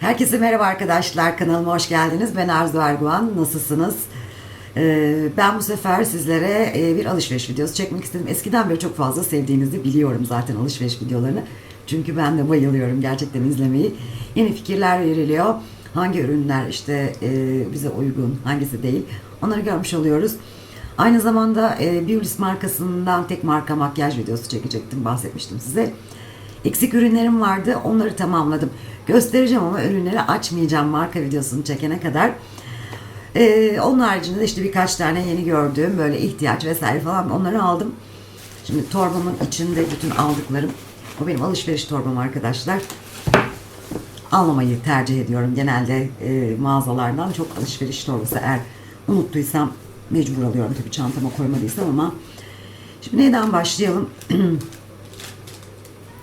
Herkese merhaba arkadaşlar. Kanalıma hoş geldiniz. Ben Arzu Erguvan. Nasılsınız? Ee, ben bu sefer sizlere e, bir alışveriş videosu çekmek istedim. Eskiden beri çok fazla sevdiğinizi biliyorum zaten alışveriş videolarını. Çünkü ben de bayılıyorum gerçekten izlemeyi. Yeni fikirler veriliyor. Hangi ürünler işte e, bize uygun, hangisi değil. Onları görmüş oluyoruz. Aynı zamanda e, Beulis markasından tek marka makyaj videosu çekecektim. Bahsetmiştim size. Eksik ürünlerim vardı. Onları tamamladım. Göstereceğim ama ürünleri açmayacağım marka videosunu çekene kadar. Ee, onun haricinde de işte birkaç tane yeni gördüğüm böyle ihtiyaç vesaire falan onları aldım. Şimdi torbamın içinde bütün aldıklarım. O benim alışveriş torbam arkadaşlar. Almamayı tercih ediyorum genelde e, mağazalardan. Çok alışveriş torbası eğer unuttuysam mecbur alıyorum tabii çantama koymadıysam ama. Şimdi neden başlayalım?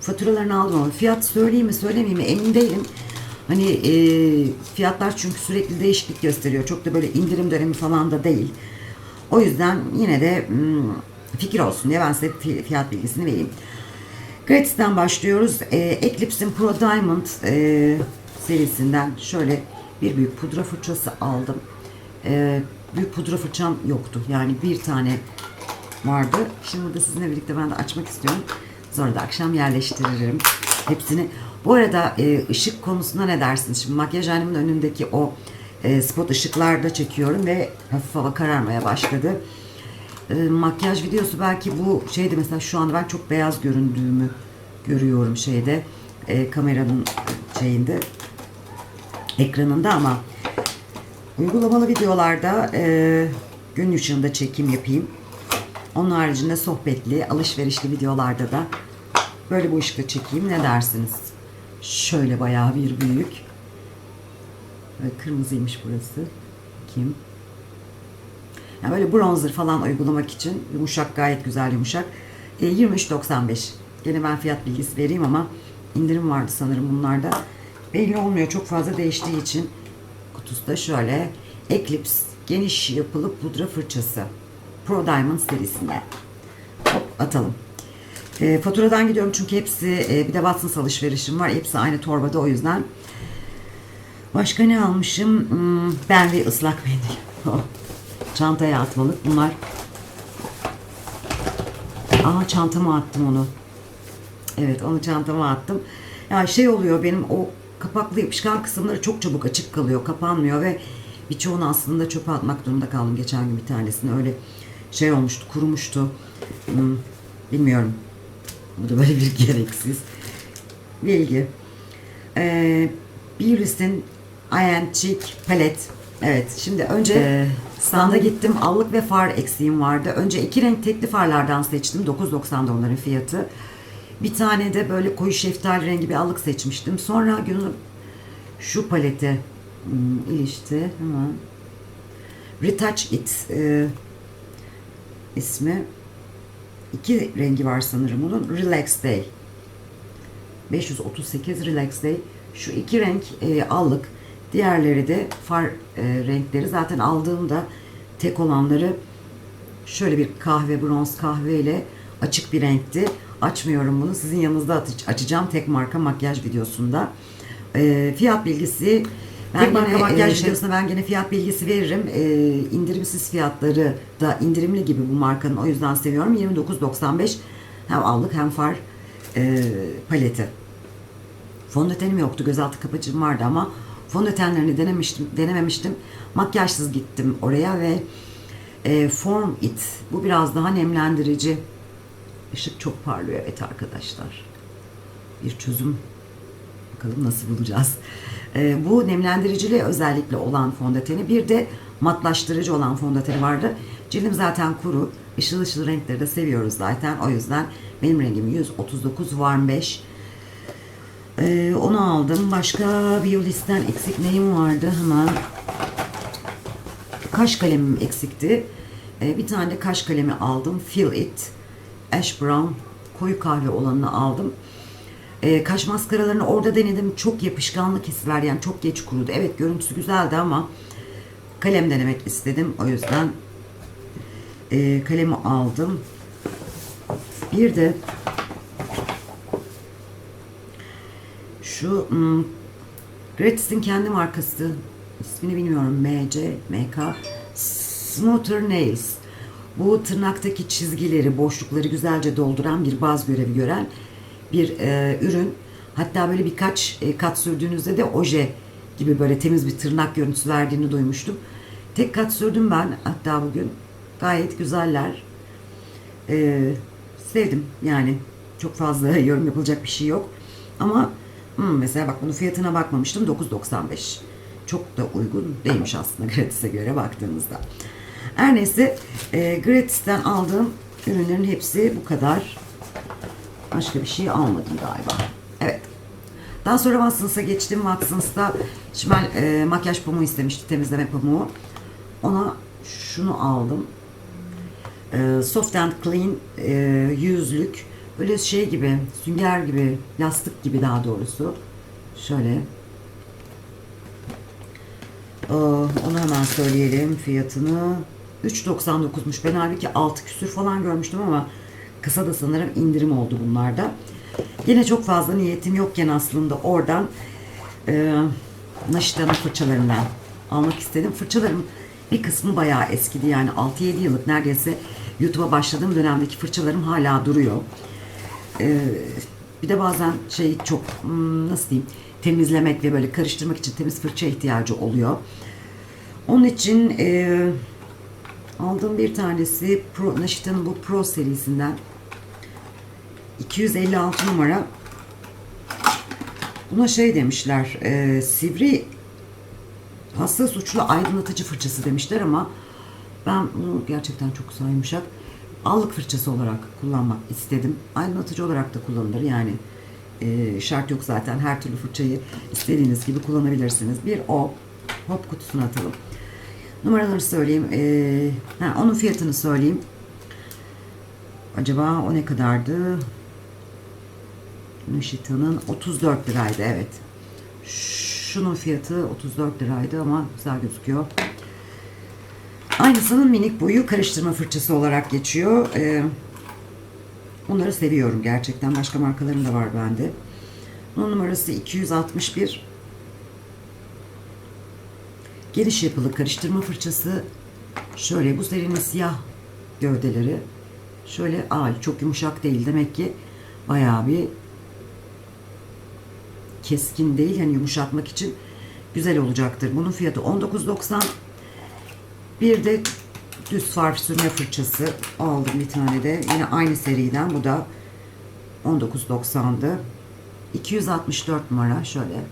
faturalarını aldım ama fiyat söyleyeyim mi söylemeyeyim mi emin değilim. Hani e, fiyatlar çünkü sürekli değişiklik gösteriyor. Çok da böyle indirim dönemi falan da değil. O yüzden yine de hmm, fikir olsun diye ben size fi- fiyat bilgisini vereyim. Gratis'ten başlıyoruz. E, Eclipse'in Pro Diamond e, serisinden şöyle bir büyük pudra fırçası aldım. E, büyük pudra fırçam yoktu. Yani bir tane vardı. Şimdi burada sizinle birlikte ben de açmak istiyorum. Sonra da akşam yerleştiririm hepsini. Bu arada e, ışık konusunda ne dersiniz? Şimdi makyajhanemin önündeki o e, spot ışıklarda çekiyorum ve hafif hava kararmaya başladı. E, makyaj videosu belki bu şeydi mesela şu anda ben çok beyaz göründüğümü görüyorum şeyde e, kameranın şeyinde ekranında ama uygulamalı videolarda e, gün ışığında çekim yapayım. Onun haricinde sohbetli, alışverişli videolarda da böyle bu ışıkla çekeyim. Ne dersiniz? Şöyle bayağı bir büyük. Böyle kırmızıymış burası. Kim? Yani böyle bronzer falan uygulamak için yumuşak gayet güzel yumuşak. E, 23.95. Gene ben fiyat bilgisi vereyim ama indirim vardı sanırım bunlarda. Belli olmuyor çok fazla değiştiği için. Kutusu da şöyle. Eclipse geniş yapılı pudra fırçası. Pro Diamond serisinden. Hop atalım. E, faturadan gidiyorum çünkü hepsi e, bir de Watsons alışverişim var. Hepsi aynı torbada o yüzden. Başka ne almışım? Hmm, ben ve ıslak mendil. Çantaya atmalık bunlar. Aa çantama attım onu. Evet onu çantama attım. Ya şey oluyor benim o kapaklı yapışkan kısımları çok çabuk açık kalıyor. Kapanmıyor ve birçoğunu aslında çöpe atmak durumunda kaldım geçen gün bir tanesini. Öyle şey olmuştu, kurumuştu. Hmm, bilmiyorum. Bu da böyle bir gereksiz bilgi. Ee, Beulis'in Iron Cheek palet. Evet şimdi önce e, standa gittim. Allık ve far eksiğim vardı. Önce iki renk tekli farlardan seçtim. 9.90'da onların fiyatı. Bir tane de böyle koyu şeftali rengi bir allık seçmiştim. Sonra günün şu palete hmm, ilişti. Hemen. Retouch It e, ismi. İki rengi var sanırım bunun. Relax Day. 538 Relax Day. Şu iki renk e, allık. Diğerleri de far e, renkleri. Zaten aldığımda tek olanları şöyle bir kahve, bronz kahve ile açık bir renkti. Açmıyorum bunu. Sizin yanınızda aç- açacağım tek marka makyaj videosunda. E, fiyat bilgisi ben marka gene, makyaj e, videosunda ben gene fiyat bilgisi veririm. E, indirimsiz fiyatları da indirimli gibi bu markanın. O yüzden seviyorum. 29.95 hem allık hem far e, paleti. Fondötenim yoktu. Gözaltı kapacığım vardı ama fondötenlerini denemiştim, denememiştim. Makyajsız gittim oraya ve e, Form It. Bu biraz daha nemlendirici. Işık çok parlıyor evet arkadaşlar. Bir çözüm bakalım nasıl bulacağız. E, bu nemlendiricili özellikle olan fondöteni bir de matlaştırıcı olan fondöteni vardı. Cildim zaten kuru. Işıl ışıl renkleri de seviyoruz zaten. O yüzden benim rengim 139 Warm 5. Ee, onu aldım. Başka Biolis'ten eksik neyim vardı? Hemen kaş kalemim eksikti. Ee, bir tane kaş kalemi aldım. Feel It. Ash Brown koyu kahve olanını aldım. Ee, kaş maskaralarını orada denedim. Çok yapışkanlık hissi verdi. Yani çok geç kurudu. Evet görüntüsü güzeldi ama kalem denemek istedim. O yüzden e, kalemi aldım. Bir de şu hmm, Gratis'in kendi markası. ismini bilmiyorum. MC, MK. Smoother Nails. Bu tırnaktaki çizgileri, boşlukları güzelce dolduran bir baz görevi gören bir e, ürün. Hatta böyle birkaç e, kat sürdüğünüzde de oje gibi böyle temiz bir tırnak görüntüsü verdiğini duymuştum. Tek kat sürdüm ben hatta bugün. Gayet güzeller. E, sevdim yani. Çok fazla yorum yapılacak bir şey yok. Ama hmm, mesela bak bunun fiyatına bakmamıştım. 9.95. Çok da uygun değilmiş aslında gratis'e göre baktığımızda. Her neyse e, gratis'ten aldığım ürünlerin hepsi bu kadar. Başka bir şey almadım galiba. Evet. Daha sonra Watsons'a geçtim. Watsons'ta ben e, makyaj pamuğu istemişti. Temizleme pamuğu. Ona şunu aldım. E, soft and clean e, yüzlük. Böyle şey gibi, sünger gibi, yastık gibi daha doğrusu. Şöyle. Ee, onu hemen söyleyelim fiyatını. 3.99'muş. Ben halbuki 6 küsür falan görmüştüm ama kısa da sanırım indirim oldu bunlarda. Yine çok fazla niyetim yokken aslında oradan e, Naşita'nın fırçalarından almak istedim. Fırçalarım bir kısmı bayağı eskidi yani 6-7 yıllık neredeyse YouTube'a başladığım dönemdeki fırçalarım hala duruyor. Ee, bir de bazen şey çok hmm, nasıl diyeyim temizlemek ve böyle karıştırmak için temiz fırça ihtiyacı oluyor. Onun için e, aldığım bir tanesi Pro, Naşita'nın bu Pro serisinden 256 numara buna şey demişler e, sivri hassas uçlu aydınlatıcı fırçası demişler ama ben bunu gerçekten çok güzel yumuşak allık fırçası olarak kullanmak istedim. Aydınlatıcı olarak da kullanılır yani e, şart yok zaten her türlü fırçayı istediğiniz gibi kullanabilirsiniz. Bir o hop kutusuna atalım. Numaraları söyleyeyim. E, ha, onun fiyatını söyleyeyim. Acaba o ne kadardı? Nişita'nın 34 liraydı evet. Şunun fiyatı 34 liraydı ama güzel gözüküyor. Aynısının minik boyu karıştırma fırçası olarak geçiyor. Ee, onları seviyorum gerçekten. Başka markaların da var bende. Bunun numarası 261. Geniş yapılı karıştırma fırçası. Şöyle bu serinin siyah gövdeleri. Şöyle ay çok yumuşak değil. Demek ki bayağı bir keskin değil. Yani yumuşatmak için güzel olacaktır. Bunun fiyatı 19.90. Bir de düz far sürme fırçası aldım bir tane de. Yine aynı seriden. Bu da 19.90'dı. 264 numara şöyle.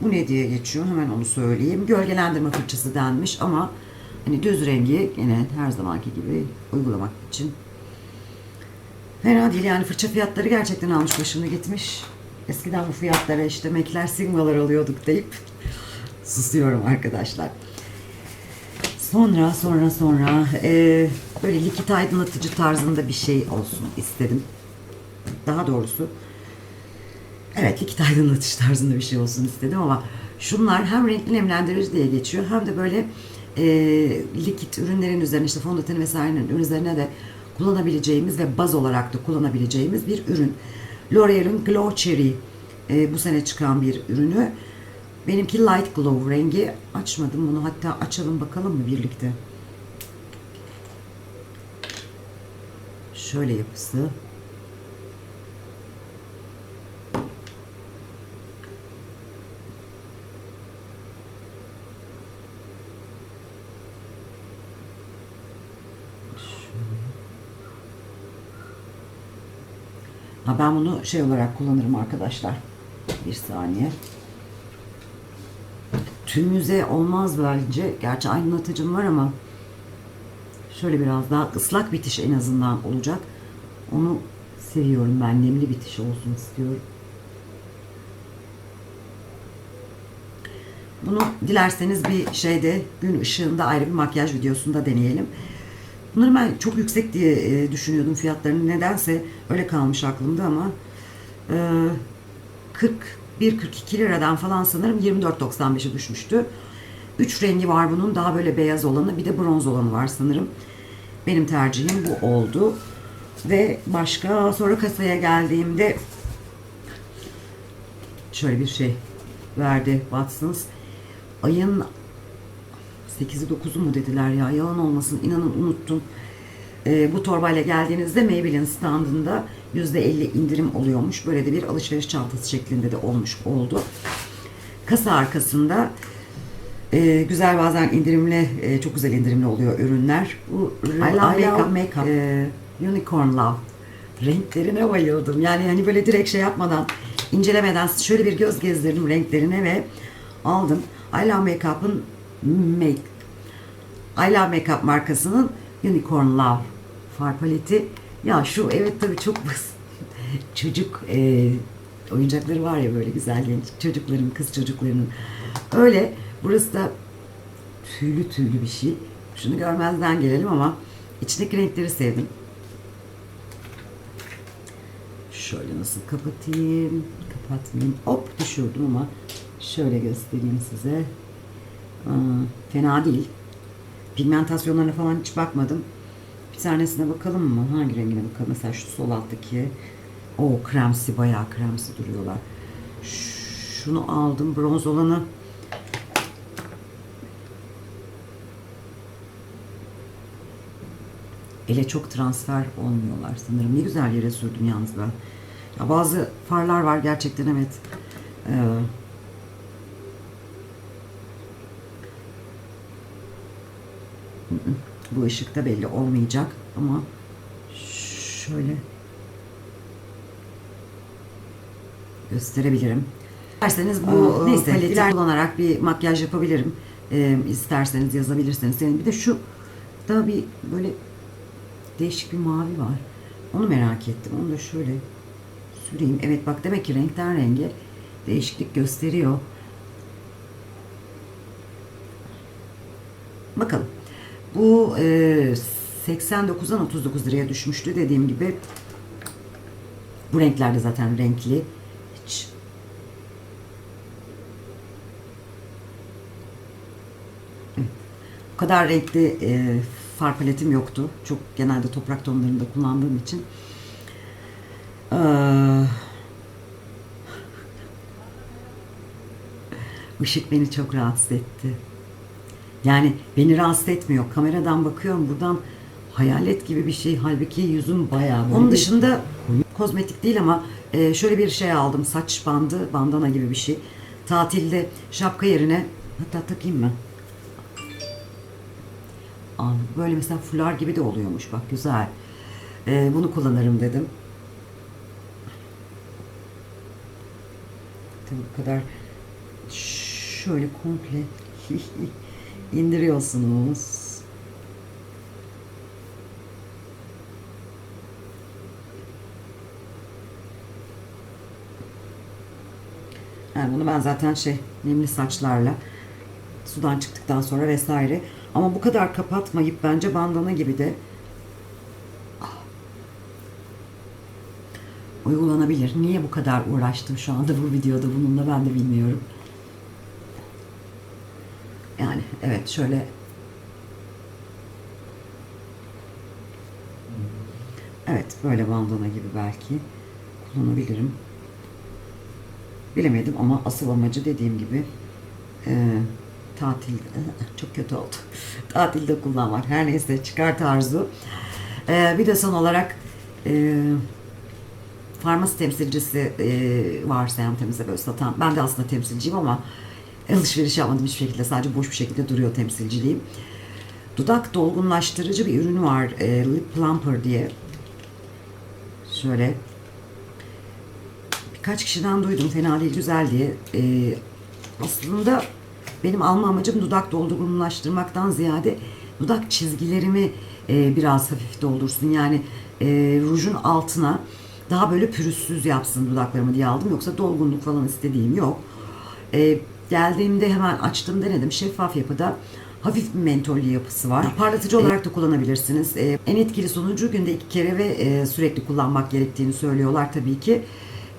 Bu ne diye geçiyor? Hemen onu söyleyeyim. Gölgelendirme fırçası denmiş ama hani düz rengi yine her zamanki gibi uygulamak için fena değil. Yani fırça fiyatları gerçekten almış başını gitmiş. Eskiden bu fiyatlara işte Mekler Sigmalar alıyorduk deyip susuyorum arkadaşlar. Sonra sonra sonra e, böyle likit aydınlatıcı tarzında bir şey olsun istedim. Daha doğrusu evet likit aydınlatıcı tarzında bir şey olsun istedim ama şunlar hem renkli nemlendirici diye geçiyor hem de böyle e, likit ürünlerin üzerine işte fondöteni vesairenin üzerine de kullanabileceğimiz ve baz olarak da kullanabileceğimiz bir ürün. L'Oreal'in Glow Cherry e, bu sene çıkan bir ürünü. Benimki light glow rengi. Açmadım bunu. Hatta açalım bakalım mı birlikte. Şöyle yapısı. Ha ben bunu şey olarak kullanırım arkadaşlar. Bir saniye. Tüm yüze olmaz bence. Gerçi aydınlatıcım var ama şöyle biraz daha ıslak bitiş en azından olacak. Onu seviyorum ben. Nemli bitiş olsun istiyorum. Bunu dilerseniz bir şeyde gün ışığında ayrı bir makyaj videosunda deneyelim. Bunları ben çok yüksek diye e, düşünüyordum fiyatlarını. Nedense öyle kalmış aklımda ama e, 41-42 liradan falan sanırım 24.95'e düşmüştü. Üç rengi var bunun. Daha böyle beyaz olanı bir de bronz olanı var sanırım. Benim tercihim bu oldu. Ve başka sonra kasaya geldiğimde şöyle bir şey verdi Watsons. Ayın 8'i 9'u mu dediler ya yalan olmasın inanın unuttum. Ee, bu torbayla geldiğinizde Maybelline standında %50 indirim oluyormuş. Böyle de bir alışveriş çantası şeklinde de olmuş oldu. Kasa arkasında e, güzel bazen indirimli, e, çok güzel indirimli oluyor ürünler. Bu I Love Makeup, Makeup e, Unicorn Love. Renklerine bayıldım. Yani hani böyle direkt şey yapmadan, incelemeden şöyle bir göz gezdirdim renklerine ve aldım. I Love Makeup'ın Make Love Makeup markasının Unicorn Love far paleti. Ya şu evet tabii çok. Çocuk e, oyuncakları var ya böyle güzel genç çocukların, kız çocuklarının. Öyle. Burası da tüylü tüylü bir şey. Şunu görmezden gelelim ama içindeki renkleri sevdim. Şöyle nasıl kapatayım? Kapatmayayım. Hop düşürdüm ama şöyle göstereyim size. Aa, fena değil. Pigmentasyonlarına falan hiç bakmadım. Bir tanesine bakalım mı? Hangi rengine bakalım? Mesela şu sol alttaki. O kremsi bayağı kremsi duruyorlar. Şunu aldım. Bronz olanı ele çok transfer olmuyorlar sanırım. Ne güzel yere sürdüm yalnız ben. Ya bazı farlar var gerçekten evet. Ee, bu ışıkta belli olmayacak ama şöyle gösterebilirim. İsterseniz bu Aa, neyse paleti paleti kullanarak bir makyaj yapabilirim. Ee, isterseniz yazabilirsiniz. Senin bir de şu da bir böyle değişik bir mavi var. Onu merak ettim. Onu da şöyle süreyim. Evet bak demek ki renkten renge değişiklik gösteriyor. Bakalım. Bu e, 89'dan 39 liraya düşmüştü dediğim gibi. Bu renklerde zaten renkli. Hiç. Bu kadar renkli e, far paletim yoktu. Çok genelde toprak tonlarında kullandığım için. Ee, Işık beni çok rahatsız etti. Yani beni rahatsız etmiyor. Kameradan bakıyorum buradan hayalet gibi bir şey. Halbuki yüzüm bayağı böyle. Onun dışında kozmetik değil ama e, şöyle bir şey aldım. Saç bandı, bandana gibi bir şey. Tatilde şapka yerine hatta takayım mı? Aa, Böyle mesela fular gibi de oluyormuş. Bak güzel. E, bunu kullanırım dedim. Tabii bu kadar şöyle komple indiriyorsunuz. Yani bunu ben zaten şey nemli saçlarla sudan çıktıktan sonra vesaire ama bu kadar kapatmayıp bence bandana gibi de uygulanabilir. Niye bu kadar uğraştım şu anda bu videoda bununla ben de bilmiyorum. Yani evet şöyle Evet böyle bandana gibi belki kullanabilirim. Bilemedim ama asıl amacı dediğim gibi e, tatilde çok kötü oldu. tatilde kullanmak. Her neyse çıkar tarzı. E, bir de son olarak e, farmasi temsilcisi e, var Seyhan Temiz'e böyle satan. Ben de aslında temsilciyim ama alışveriş yapmadım hiçbir şekilde. Sadece boş bir şekilde duruyor temsilciliğim. Dudak dolgunlaştırıcı bir ürün var. E, Lip Plumper diye. Şöyle birkaç kişiden duydum fena değil güzel diye. E, aslında benim alma amacım dudak doldurgunlaştırmaktan ziyade dudak çizgilerimi e, biraz hafif doldursun. Yani e, rujun altına daha böyle pürüzsüz yapsın dudaklarımı diye aldım. Yoksa dolgunluk falan istediğim yok. E, geldiğimde hemen açtım denedim. Şeffaf yapıda hafif bir mentollü yapısı var. Parlatıcı olarak da kullanabilirsiniz. E, en etkili sonucu günde iki kere ve e, sürekli kullanmak gerektiğini söylüyorlar tabii ki.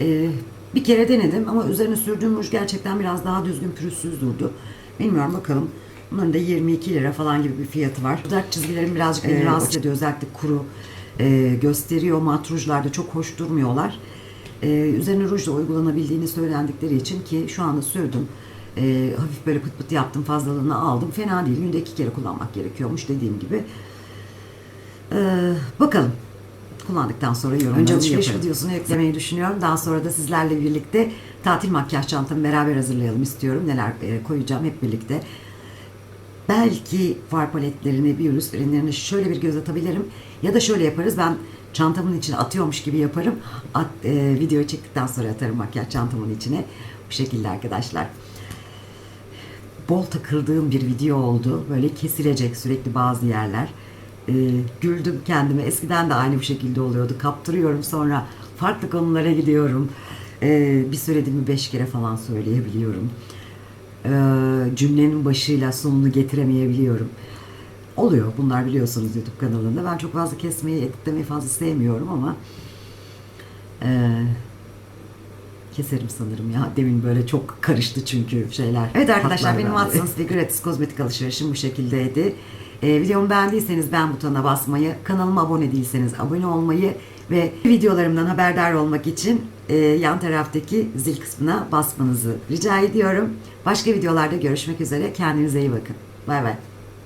E, bir kere denedim ama üzerine sürdüğüm ruj gerçekten biraz daha düzgün pürüzsüz durdu. Bilmiyorum bakalım. Bunların da 22 lira falan gibi bir fiyatı var. Dudak çizgilerim birazcık beni rahatsız ediyor. Özellikle kuru e, gösteriyor. Matrujlarda çok hoş durmuyorlar. Ee, üzerine ruj da uygulanabildiğini söylendikleri için ki şu anda sürdüm. Ee, hafif böyle pıt pıt yaptım fazlalığını aldım. Fena değil. Günde iki kere kullanmak gerekiyormuş dediğim gibi. Ee, bakalım. Kullandıktan sonra yorumlarımı Önce alışveriş videosunu eklemeyi düşünüyorum. Daha sonra da sizlerle birlikte tatil makyaj çantamı beraber hazırlayalım istiyorum. Neler e, koyacağım hep birlikte. Belki far paletlerini, Biolus ürünlerini şöyle bir göz atabilirim. Ya da şöyle yaparız. Ben çantamın içine atıyormuş gibi yaparım. At, e, videoyu çektikten sonra atarım makyaj çantamın içine. Bu şekilde arkadaşlar. Bol takıldığım bir video oldu. Böyle kesilecek sürekli bazı yerler. E, güldüm kendime. Eskiden de aynı bu şekilde oluyordu. Kaptırıyorum sonra farklı konulara gidiyorum. E, bir söylediğimi beş kere falan söyleyebiliyorum e, cümlenin başıyla sonunu getiremeyebiliyorum. Oluyor bunlar biliyorsunuz YouTube kanalında. Ben çok fazla kesmeyi, editlemeyi fazla sevmiyorum ama e, keserim sanırım ya. Demin böyle çok karıştı çünkü şeyler. Evet arkadaşlar benim. Watsons ve gratis kozmetik alışverişim bu şekildeydi. E, videomu beğendiyseniz beğen butonuna basmayı, kanalıma abone değilseniz abone olmayı ve videolarımdan haberdar olmak için e, yan taraftaki zil kısmına basmanızı rica ediyorum. Başka videolarda görüşmek üzere. Kendinize iyi bakın. Bay bay.